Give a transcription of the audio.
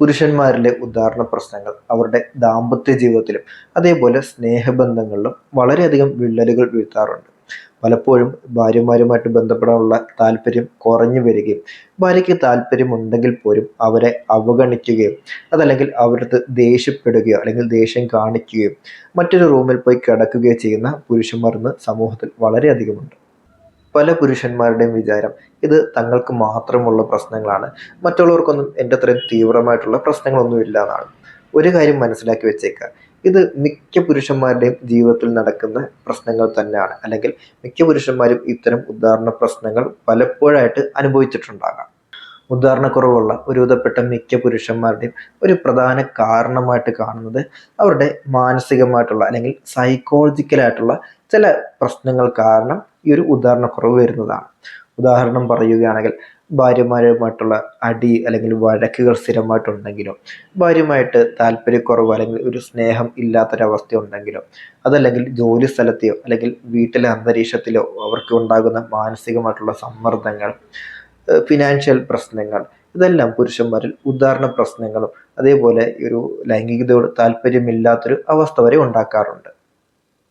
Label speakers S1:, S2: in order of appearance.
S1: പുരുഷന്മാരിലെ ഉദാഹരണ പ്രശ്നങ്ങൾ അവരുടെ ദാമ്പത്യ ജീവിതത്തിലും അതേപോലെ സ്നേഹബന്ധങ്ങളിലും വളരെയധികം വിള്ളലുകൾ വീഴ്ത്താറുണ്ട്. പലപ്പോഴും ഭാര്യമാരുമായിട്ട് ബന്ധപ്പെടാനുള്ള താല്പര്യം കുറഞ്ഞു വരികയും ഭാര്യയ്ക്ക് താല്പര്യമുണ്ടെങ്കിൽ പോലും അവരെ അവഗണിക്കുകയും അതല്ലെങ്കിൽ അവരടുത്ത് ദേഷ്യപ്പെടുകയോ അല്ലെങ്കിൽ ദേഷ്യം കാണിക്കുകയും മറ്റൊരു റൂമിൽ പോയി കിടക്കുകയോ ചെയ്യുന്ന പുരുഷന്മാർ ഇന്ന് സമൂഹത്തിൽ വളരെയധികമുണ്ട്. പല പുരുഷന്മാരുടെയും വിചാരം ഇത് തങ്ങൾക്ക് മാത്രമുള്ള പ്രശ്നങ്ങളാണ്. മറ്റുള്ളവർക്കൊന്നും എന്റെ അത്രയും തീവ്രമായിട്ടുള്ള പ്രശ്നങ്ങളൊന്നും ഇല്ല എന്നാണ് ഒരു കാര്യം മനസ്സിലാക്കി വെച്ചേക്കുക ഇത് മിക്ക പുരുഷന്മാരുടെയും ജീവിതത്തിൽ നടക്കുന്ന പ്രശ്നങ്ങൾ തന്നെയാണ്. അല്ലെങ്കിൽ മിക്ക പുരുഷന്മാരും ഇത്തരം ഉദാഹരണ പ്രശ്നങ്ങൾ പലപ്പോഴായിട്ട് അനുഭവിച്ചിട്ടുണ്ടാകാം. ഉദാഹരണക്കുറവുള്ള ഒരുവിധപ്പെട്ട മിക്ക പുരുഷന്മാരുടെയും ഒരു പ്രധാന കാരണമായിട്ട് കാണുന്നത് അവരുടെ മാനസികമായിട്ടുള്ള അല്ലെങ്കിൽ സൈക്കോളജിക്കലായിട്ടുള്ള ചില പ്രശ്നങ്ങൾ കാരണം ഈ ഒരു ഉദാഹരണക്കുറവ് വരുന്നതാണ്. ഉദാഹരണം പറയുകയാണെങ്കിൽ ഭാര്യമാരുമായിട്ടുള്ള അടി അല്ലെങ്കിൽ വഴക്കുകൾ സ്ഥിരമായിട്ടുണ്ടെങ്കിലോ ഭാര്യമായിട്ട് താല്പര്യക്കുറവ് അല്ലെങ്കിൽ ഒരു സ്നേഹം ഇല്ലാത്തൊരവസ്ഥ ഉണ്ടെങ്കിലോ അതല്ലെങ്കിൽ ജോലി സ്ഥലത്തെയോ അല്ലെങ്കിൽ വീട്ടിലെ അന്തരീക്ഷത്തിലോ അവർക്ക് ഉണ്ടാകുന്ന മാനസികമായിട്ടുള്ള സമ്മർദ്ദങ്ങൾ ഫിനാൻഷ്യൽ പ്രശ്നങ്ങൾ. ഇതെല്ലാം പുരുഷന്മാരിൽ ഉദാഹരണ പ്രശ്നങ്ങളും അതേപോലെ ഒരു ലൈംഗികതയോട് താല്പര്യമില്ലാത്തൊരു അവസ്ഥ വരെ ഉണ്ടാക്കാറുണ്ട്.